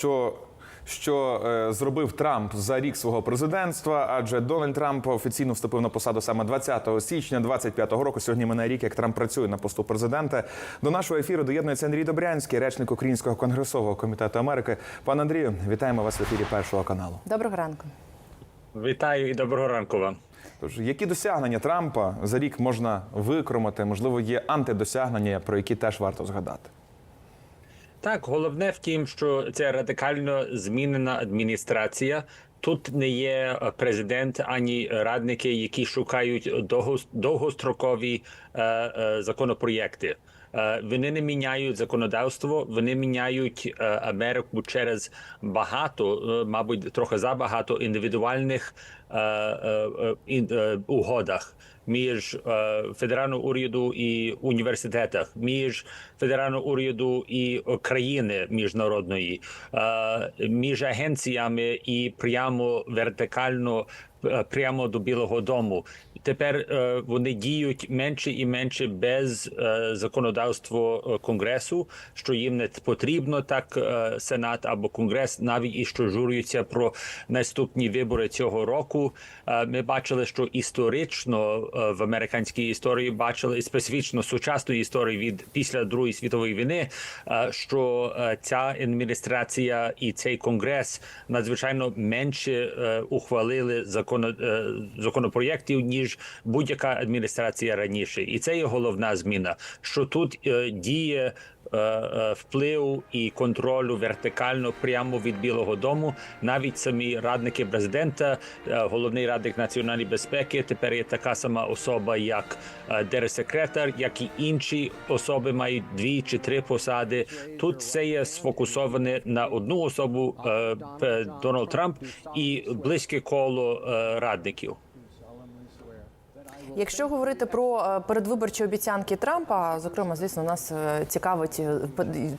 що. Що е, зробив Трамп за рік свого президентства? Адже Дональд Трамп офіційно вступив на посаду саме 20 січня 25-го року. Сьогодні минає рік, як Трамп працює на посту президента. До нашого ефіру доєднується Андрій Добрянський, речник Українського конгресового комітету Америки. Пане Андрію, вітаємо вас в ефірі першого каналу. Доброго ранку. Вітаю і доброго ранку вам. Тож, які досягнення Трампа за рік можна викромати? Можливо, є антидосягнення, про які теж варто згадати. Так, головне в тім, що це радикально змінена адміністрація. Тут не є е, президент ані радники, які шукають довго- довгострокові е, е, законопроєкти. Вони не міняють законодавство, вони міняють Америку через багато, мабуть, трохи забагато індивідуальних угодах між е, федеральним уряду і університетах, між федерального уряду і е, країни міжнародної, е, між агенціями і прямо вертикально. Е, Прямо до Білого Дому тепер е, вони діють менше і менше без е, законодавства конгресу, що їм не потрібно так сенат або конгрес, навіть і що журюються про наступні вибори цього року. Ми бачили, що історично в американській історії бачили і специфічно сучасної історії від після Другої світової війни, що ця адміністрація і цей конгрес надзвичайно менше ухвалили законо, е, законопроєктів ніж будь-яка адміністрація раніше, і це є головна зміна. Що тут е, діє е, е, і контролю вертикально прямо від Білого Дому. Навіть самі радники президента, е, головний радник національної безпеки, тепер є така сама особа, як держсекретар, як і інші особи мають дві чи три посади. Тут це є сфокусоване на одну особу Дональд Трамп і близьке коло радників. Якщо говорити про е, передвиборчі обіцянки Трампа, зокрема, звісно, нас е, цікавить е,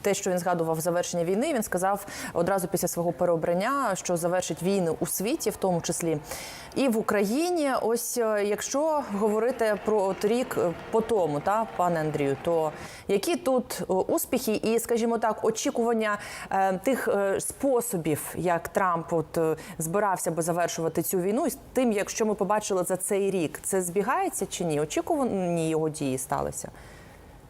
те, що він згадував завершення війни. Він сказав одразу після свого переобрання, що завершить війни у світі, в тому числі і в Україні. Ось якщо говорити про от рік по тому, та пане Андрію, то які тут успіхи і, скажімо так, очікування тих способів, як Трамп от збирався би завершувати цю війну, і з тим, якщо ми побачили за цей рік, це збігається чи ні? Очікувані його дії сталися.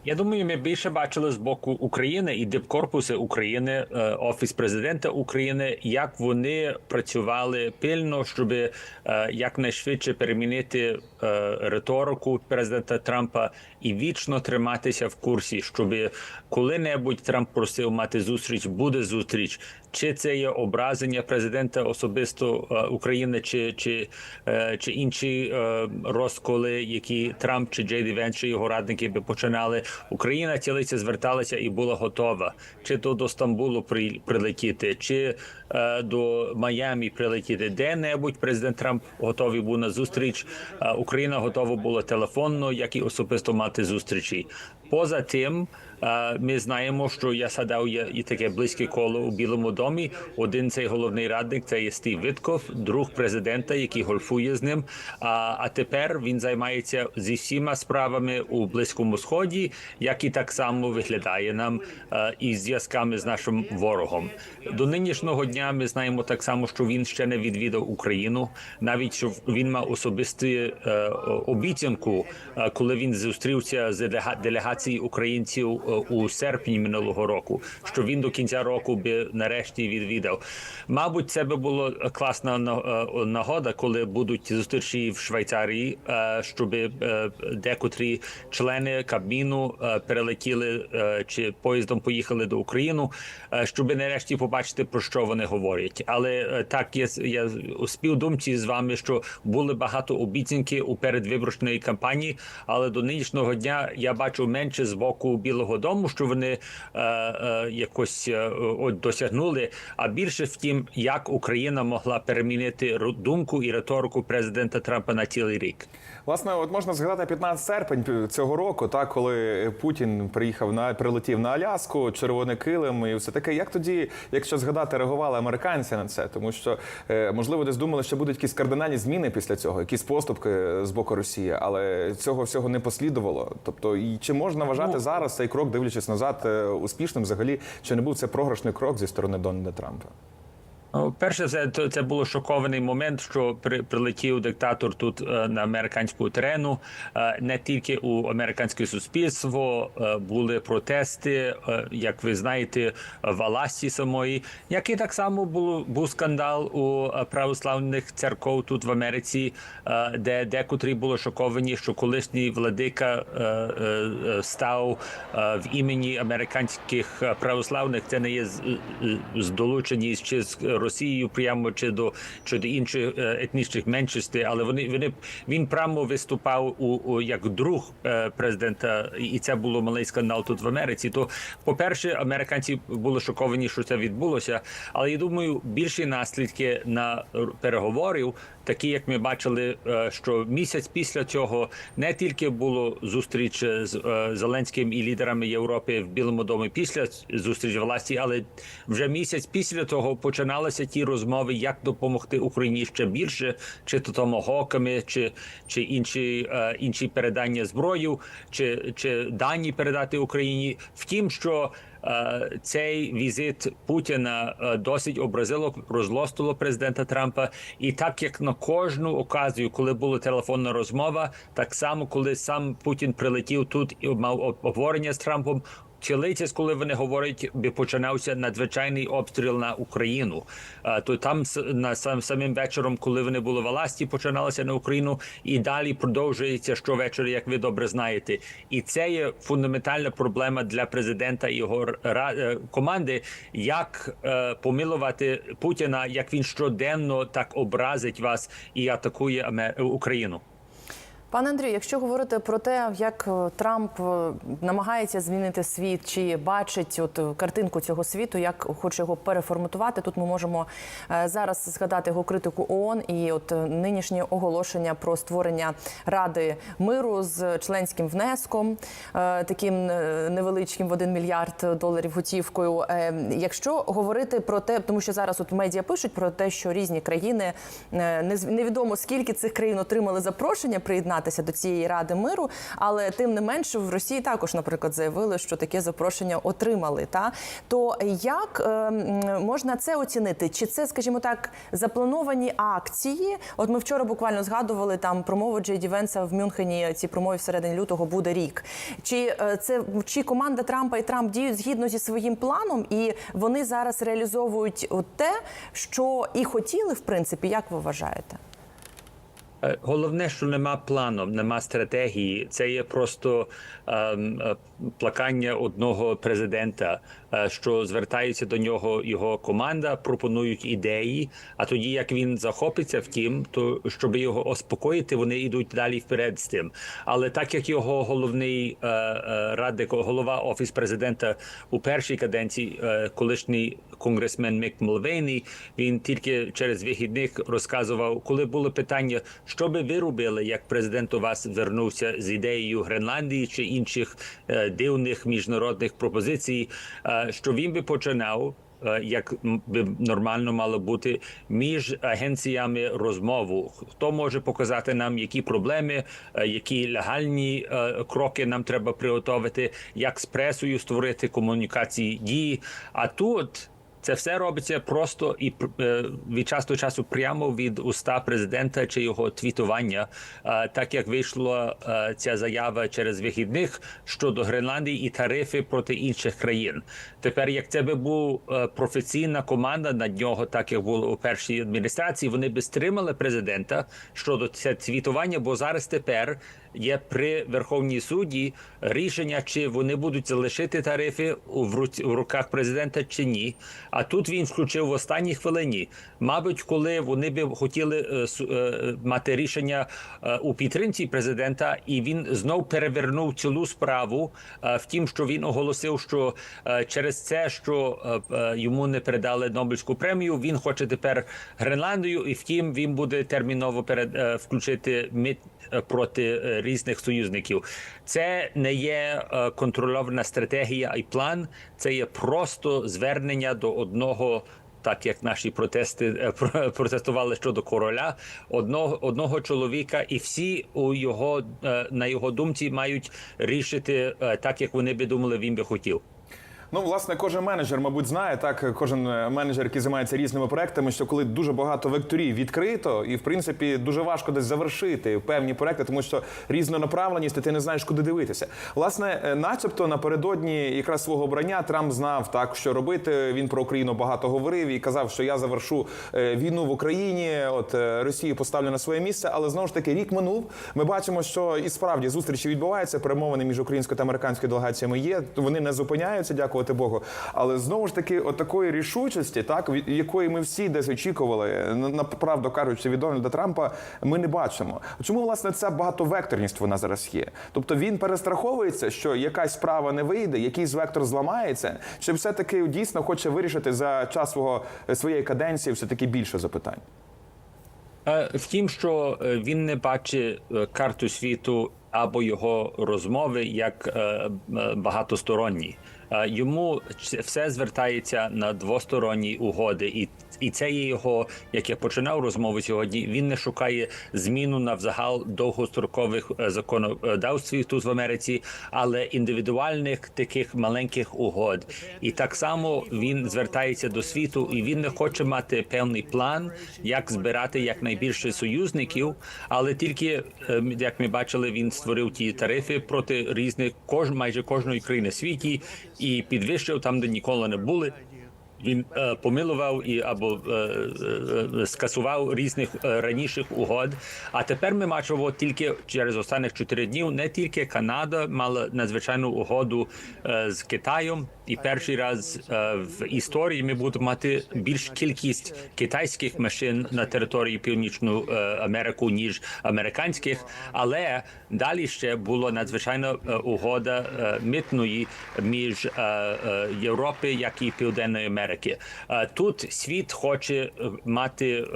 Я думаю, ми більше бачили з боку України і дипкорпуси України, е, офіс президента України, як вони працювали пильно, щоб е, якнайшвидше перемінити е, риторику президента Трампа і вічно триматися в курсі, щоб коли-небудь Трамп просив мати зустріч, буде зустріч. Чи це є образення президента особисто е, України, чи, чи, е, чи інші е, розколи, які Трамп чи Джей Венс, чи його радники би починали? Україна цілиця зверталася і була готова, чи то до Стамбулу при, прилетіти, чи до Майамі прилетіти. Де-небудь президент Трамп готовий був на зустріч. Україна готова була телефонно, як і особисто мати зустрічі. Поза тим, ми знаємо, що я садав є і таке близьке коло у Білому домі. Один цей головний радник це є Стів Витков, друг президента, який гольфує з ним. А, а тепер він займається зі всіма справами у близькому сході, як і так само виглядає нам із зв'язками з нашим ворогом. До нинішнього дня ми знаємо так само, що він ще не відвідав Україну, навіть що він мав особисту е, обіцянку, коли він зустрівся з делега- делегацією українців е, у серпні минулого року, що він до кінця року би нарешті відвідав. Мабуть, це би було класна на- е, нагода, коли будуть зустрічі в Швейцарії, е, щоб е, декотрі члени Кабміну е, перелетіли е, чи поїздом поїхали до України, е, щоб нарешті побачити про що вони говорять. Але е, так є я у співдумці з вами, що були багато обіцянки у передвиборчої кампанії, але до нинішнього дня я бачу менше з боку Білого Дому, що вони е, е, якось е, от досягнули, а більше в тім, як Україна могла перемінити думку і риторику президента Трампа на цілий рік. Власне, от можна згадати 15 серпень цього року, так коли Путін приїхав на прилетів на Аляску, червоний килим і все таке. Як тоді, якщо згадати, реагували американці на це, тому що е, можливо десь думали, що будуть якісь кардинальні зміни після цього, якісь поступки з боку Росії, але цього всього не послідувало. Тобто, і чи можна вважати зараз цей крок, дивлячись назад, е, успішним? Взагалі, чи не був це програшний крок зі сторони Дональда Трампа? Ну, Перше, це, то- це було шокований момент, що при, прилетів диктатор тут е, на американську терену. Е, не тільки у американське суспільство е, були протести, е, як ви знаєте, в Аласі самої, і так само було був скандал у е, православних церков тут в Америці, е, де декотрі були шоковані, що колишній владика е, е, е, став е, в імені американських е, православних. Це не є з, е, з долучені чи з Росією прямо чи до чи до інших е, етнічних меншостей, але вони вони він прямо виступав у, у як друг е, президента, і це було малий скандал тут в Америці. То, по-перше, американці були шоковані, що це відбулося. Але я думаю, більші наслідки на переговорів, такі як ми бачили, е, що місяць після цього не тільки було зустріч з Зеленським і лідерами Європи в Білому домі після зустрічі власті, але вже місяць після того починалися ті розмови, як допомогти Україні ще більше, чи то томогоками, чи, чи інші, е, інші передання зброю, чи, чи дані передати Україні. Втім, що Е, Цей візит Путіна е, досить образило розлостило президента Трампа, і так як на кожну оказію, коли була телефонна розмова, так само коли сам Путін прилетів тут і мав обговорення з Трампом. Чилицясь, коли вони говорять, починався надзвичайний обстріл на Україну. То там на сам самим вечором, коли вони були в Аласті, починалося на Україну, і далі продовжується щовечора, як ви добре знаєте. І це є фундаментальна проблема для президента і його е, команди, як е, помилувати Путіна, як він щоденно так образить вас і атакує Україну. Пане Андрію, якщо говорити про те, як е, Трамп е, намагається змінити світ, чи бачить от е, картинку цього світу, як хоче його переформатувати, тут ми можемо зараз згадати його критику ООН і от нинішнє оголошення про створення ради миру з членським внеском, таким невеличким в 1 мільярд доларів готівкою. Якщо говорити про те, тому що зараз от медіа пишуть про те, що різні країни невідомо скільки цих країн отримали запрошення приєднатися до цієї ради миру, але тим не менше в Росії також, наприклад, заявили, що таке запрошення отримали. Та то як е, можна це оцінити? Чи це, скажімо так, заплановані акції? От ми вчора буквально згадували там промову Джей Ді Венса в Мюнхені. Ці промови всередині лютого буде рік. Чи е, це чи команда Трампа і Трамп діють згідно зі своїм планом, і вони зараз реалізовують те, що і хотіли, в принципі, як ви вважаєте? Е, Головне, що нема плану, нема стратегії. Це є просто ем, е, плакання одного президента, що звертається до нього його команда, пропонують ідеї. А тоді, як він захопиться втім, то щоб його успокоїти, вони йдуть далі вперед з тим. Але так як його головний е, е, радник, голова офіс президента у першій каденції, е, колишній конгресмен Мік Мулвейні, він тільки через вихідних розказував, коли було питання, що би ви робили, як президент у вас звернувся з ідеєю Гренландії чи інших е, дивних міжнародних пропозицій, е, що він би починав. е, Як би нормально мало бути між агенціями розмову, хто може показати нам, які проблеми, е, які легальні е, кроки нам треба приготувати, як з пресою створити комунікації дії. А тут це все робиться просто і е, від часу до часу прямо від уста президента чи його твітування, Е, так як вийшла е, ця заява через вихідних щодо Гренландії і тарифи проти інших країн. Тепер, як це би був професійна команда над нього, так як було у першій адміністрації, вони би стримали президента щодо це твітування, бо зараз тепер є при Верховній суді рішення, чи вони будуть залишити тарифи у в руках президента чи ні. А тут він включив в останній хвилині. Мабуть, коли вони би хотіли е, е, мати рішення е, у підтримці президента, і він знов перевернув цілу справу. Втім, що він оголосив, що через це, що йому не передали Нобелівську премію, він хоче тепер Гренландію, і втім він буде терміново перед включити мит проти різних союзників. Це не є контрольована стратегія і план, це є просто звернення до одного так як наші протести е, про- протестували щодо короля, одного одного чоловіка, і всі у його е, на його думці мають рішити е, так, як вони би думали, він би хотів. Ну, власне, кожен менеджер, мабуть, знає так. Кожен е, менеджер, який займається різними проектами, що коли дуже багато векторів відкрито, і в принципі дуже важко десь завершити певні проекти, тому що різнонаправленість, і ти не знаєш, куди дивитися. Власне, е, начебто напередодні якраз свого обрання Трамп знав так, що робити. Він про Україну багато говорив і казав, що я завершу е, війну в Україні. От Росію поставлю на своє місце. Але знову ж таки рік минув. Ми бачимо, що і справді зустрічі відбуваються. Перемовини між українською та американською делегаціями є. Вони не зупиняються, дякувати Богу. Але знову ж таки, от такої рішучості, так від якої ми всі десь очікували, на на- правду кажучи, від Дональда Трампа, ми не бачимо. Чому власне ця багатовекторність вона зараз є? Тобто він перестраховується, що якась справа не вийде, якийсь вектор зламається, чи все таки дійсно хоче вирішити за час свого своєї каденції все таки більше запитань. Е, Втім, що е, він не бачить е, карту світу або його розмови як багатосторонні. Е, Йому все звертається на двосторонні угоди, і, і це є його, як я починав розмову сьогодні. Він не шукає зміну на взагал довгострокових е, законодавствів тут в Америці, але індивідуальних таких маленьких угод. І так само він звертається до світу, і він не хоче мати певний план, як збирати якнайбільше союзників, але тільки е, як ми бачили, він створив ті тарифи проти різних кож, майже кожної країни світі і підвищив там, де ніколи не були. Він е, помилував і або е, е, скасував різних е, раніших угод. А тепер ми бачимо тільки через останніх чотири днів. Не тільки Канада мала надзвичайну угоду е, з Китаєм, і перший раз е, в історії ми будемо мати більш кількість китайських машин на території Північної е, Америки, ніж американських. Але далі ще була надзвичайна е, угода митної між Європи, як і Південної Америки. Тут світ хоче мати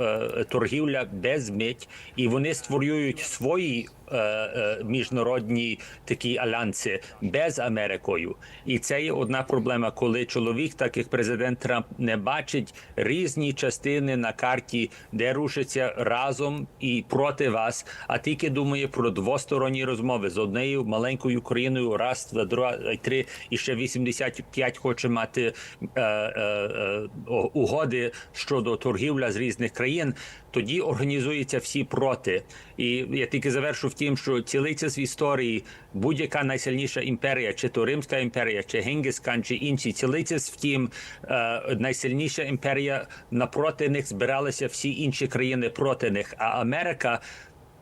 торгівля без мить, і вони створюють свої. Е, е, Міжнародні такі альянси без Америкою, і це є одна проблема, коли чоловік, так як президент Трамп, не бачить різні частини на карті, де рушиться разом і проти вас, а тільки думає про двосторонні розмови з однією маленькою країною, раз, два, три, і ще 85 хоче мати е, е, е, угоди щодо торгівля з різних країн. Тоді організуються всі проти. І я тільки завершу в тім, що цілиться в історії будь-яка найсильніша імперія, чи то Римська імперія, чи Генгіскан, чи інші, цілиться в тім е, найсильніша імперія напроти них збиралися всі інші країни проти них. А Америка.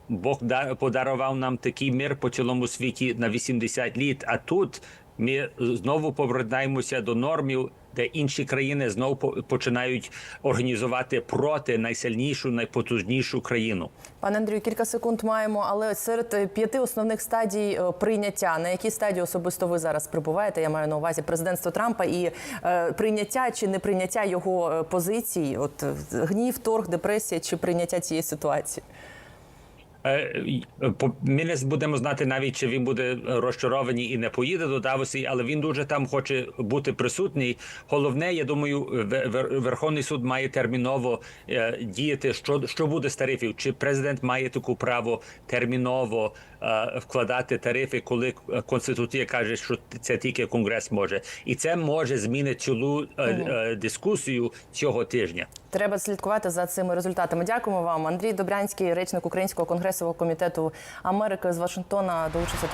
Бог да- подарував нам такий мир по цілому світі на 80 літ. А тут ми знову повертаємося до нормів, де інші країни знову по- починають організувати проти найсильнішу, найпотужнішу країну. Пане Андрію, кілька секунд маємо, але серед е, п'яти основних стадій е, прийняття, на якій стадії особисто ви зараз прибуваєте? Я маю на увазі президентство Трампа і е, прийняття чи не прийняття його позицій, от гнів, торг, депресія чи прийняття цієї ситуації. Е, по- Ми не будемо знати навіть, чи він буде розчарований і не поїде до Давосі, але він дуже там хоче бути присутній. Головне, я думаю, Верховний суд має терміново е, діяти. Що, що буде з тарифів? Чи президент має таку право терміново е, вкладати тарифи, коли е, конституція каже, що це тільки конгрес може, і це може змінити цілу е, е, дискусію цього тижня. Треба слідкувати за цими результатами. Дякуємо вам, Андрій Добрянський, речник Українського конгресового комітету Америки з Вашингтона, долучився до